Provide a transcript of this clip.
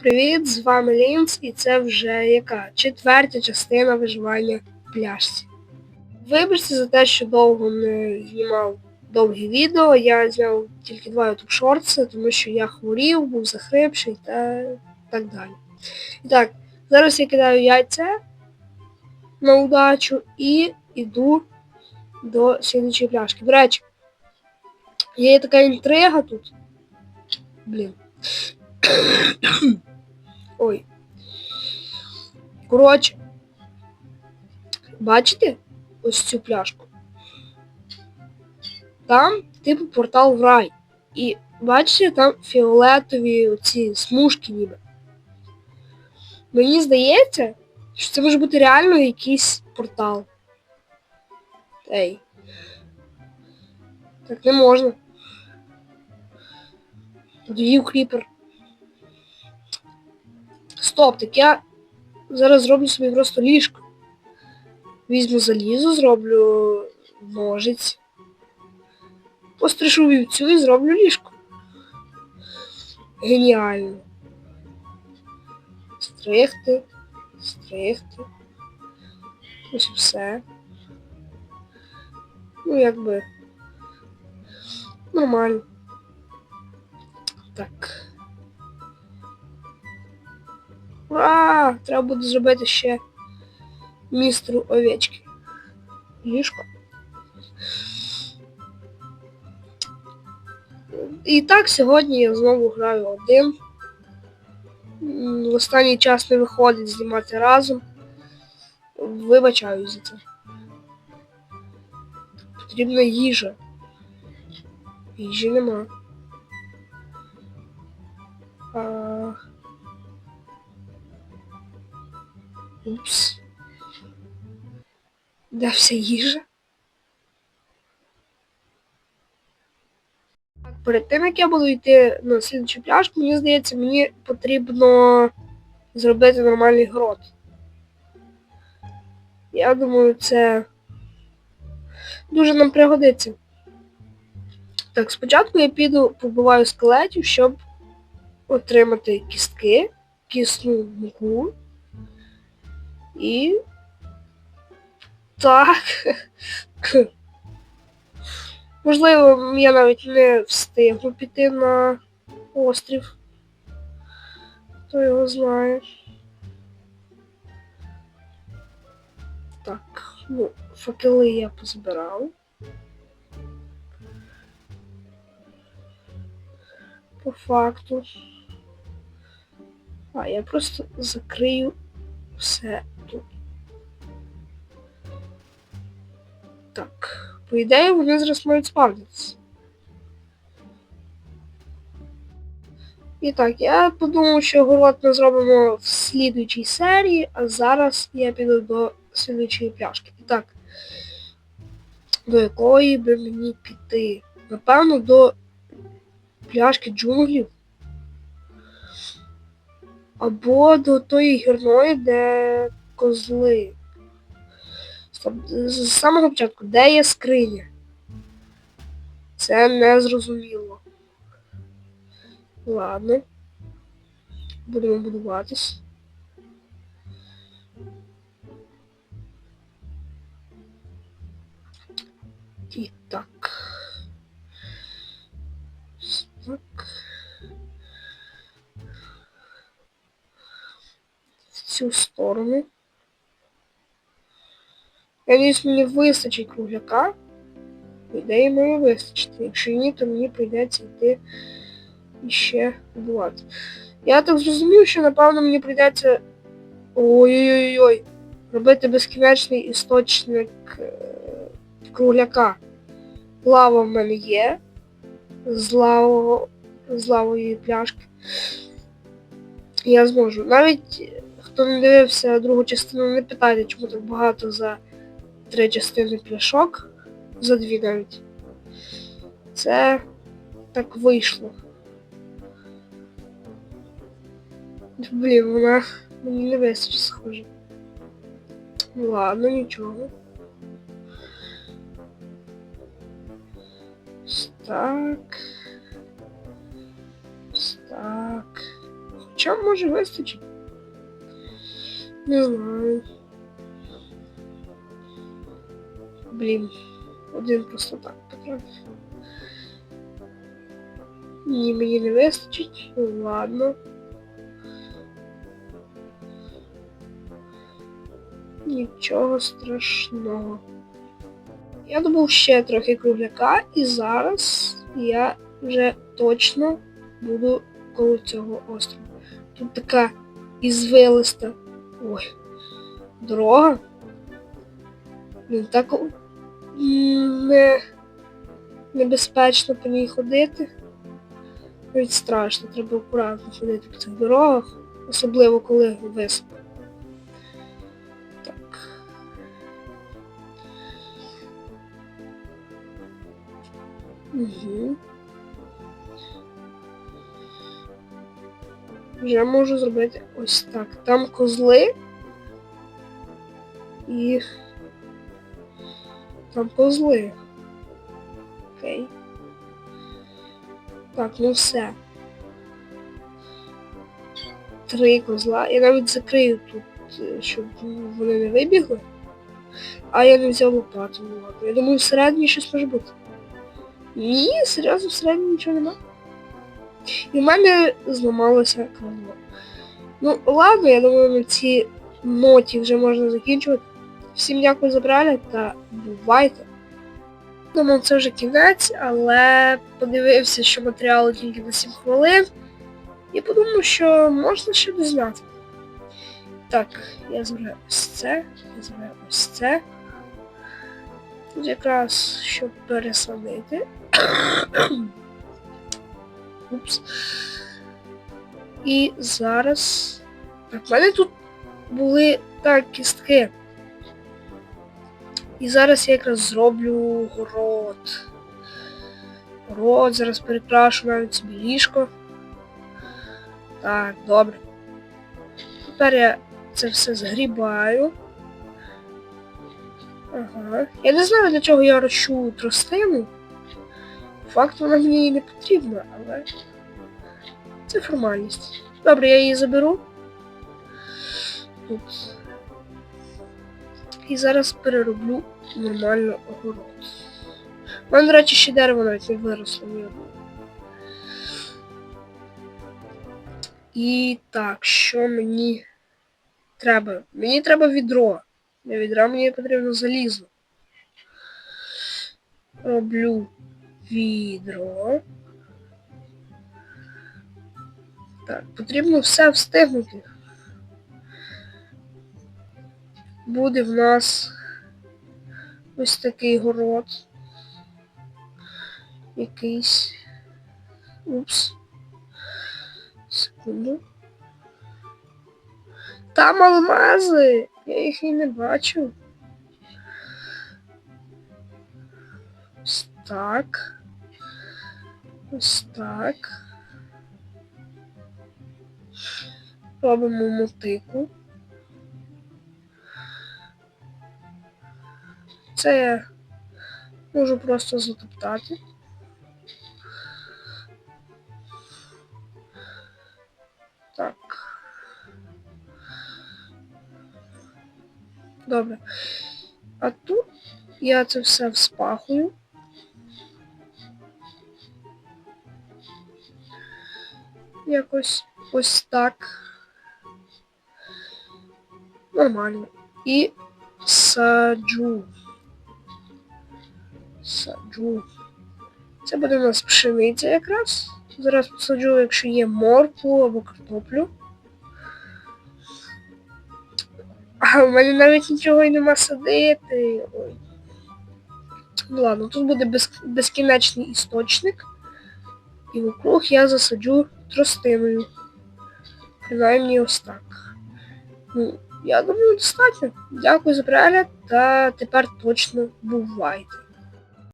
привіт! З вами Лінц, і це вже яка четвертя частина виживання в пляшці. Вибачте за те, що довго не знімав довгі відео. Я зняв тільки два YouTube шортси, тому що я хворів, був захрипший та так далі. І так, зараз я кидаю яйця на удачу і йду до слідчої пляшки. До речі, є така інтрига тут. Блін. Ой. Коротше. Бачите ось цю пляшку? Там, типу, портал в рай. І бачите, там фіолетові оці смужки ніби. Мені здається, що це може бути реально якийсь портал. Ей. Так не можна. Подвів кріпер. Так я зараз зроблю собі просто ліжко. Візьму залізо, зроблю ножиць. Постришу вівцю і зроблю ліжко. Геніально. Стригти, стригти. Ось все. Ну, якби. Нормально. Так. Ура! Треба буде зробити ще містру овечки. Ліжко. І так, сьогодні я знову граю один. В останній час не виходить знімати разом. Вибачаю за це. Потрібна їжа. Їжі нема. А... Упс. Де вся їжа? Перед тим, як я буду йти на слідчу пляшку, мені здається, мені потрібно зробити нормальний грот. Я думаю, це дуже нам пригодиться. Так, спочатку я піду побиваю скелетів, щоб отримати кістки, кисну муку. І. Так. Можливо, я навіть не встигну піти на острів. Хто його знає. Так, ну, факели я позбирав. По факту. А, я просто закрию все тут. Так, по ідеї вони зараз мають спавнитися. І так, я подумав, що город ми зробимо в слідуючій серії, а зараз я піду до слідуючої пляшки. І так, до якої би мені піти? Напевно, до пляшки джунглів. Або до тої гірної, де козли. З самого початку, де є скриня? Це не зрозуміло. Ладно. Будемо будуватись. І так. Так. В цю сторону. Надіюсь, мені вистачить кругляка. Ідеї має вистачити. Якщо ні, то мені прийдеться йти іще будувати. Я так зрозумів, що напевно мені прийдеться... Ой-ой-ой-ой. Робити безкінечний істочник е, кругляка. Лава в мене є. З лавого, з лавої пляшки. Я зможу. Навіть хто не дивився другу частину, не питайте, чому так багато за три частини пляшок. За дві навіть. Це так вийшло. Блін, вона мені не вистачить схоже. Ну ладно, нічого. Так. Так. Хоча може вистачить. Не знаю. Блін, один просто так потратив. Ні, мені не вистачить. Ну ладно. Нічого страшного. Я добув ще трохи кругляка, і зараз я вже точно буду коло цього острова. Тут така ізвилиста. Ой. Дорога. Він так не, небезпечно по ній ходити. Навіть страшно, треба акуратно ходити по цих дорогах, особливо коли високо. Так. Угу. Вже можу зробити ось так. Там козли. І там козли. Окей. Так, ну все. Три козла. Я навіть закрию тут, е, щоб вони не вибігли. А я не взяв лопату. Ладно. Я думаю, всередині щось може бути. Ні, серйозно, всередині нічого нема. І в мене зламалося крило. Ну, ладно, я думаю, на цій ноті вже можна закінчувати. Всім дякую за перегляд та бувайте. Думав, це вже кінець, але подивився, що матеріалу тільки на 7 хвилин. І подумав, що можна ще дозняти. Так, я забираю ось це, я забираю ось це. Тут якраз щоб пересадити. Упс. І зараз. Так, в мене тут були так кістки. І зараз я якраз зроблю город. Город, зараз перекрашу навіть собі ліжко. Так, добре. Тепер я це все згрібаю. Ага. Я не знаю, для чого я рощу тростину. Факт вона мені не потрібна, але це формальність. Добре, я її заберу. Тут. І зараз перероблю нормально огород. У мене, до речі, ще дерево навіть не виросло ні одне. І так, що мені треба? Мені треба відро. Для відра мені потрібно залізо. Роблю відро. Так, потрібно все встигнути. Буде в нас ось такий город. Якийсь. Упс. Секунду. Там алмази! Я їх і не бачу. Ось так. Ось так. Робимо мотику. Це я можу просто затоптати. Так. Добре. А тут я це все вспахую. Якось ось так. Нормально. І саджу. Саджу. Це буде у нас пшениця якраз. Зараз посаджу, якщо є моркву або картоплю. А в мене навіть нічого і нема садити. Ой. Ну ладно, тут буде без, безкінечний істочник. І вокруг я засаджу тростиною. Принаймні ось так. Ну, я думаю, достатньо. Дякую за перегляд та тепер точно бувайте.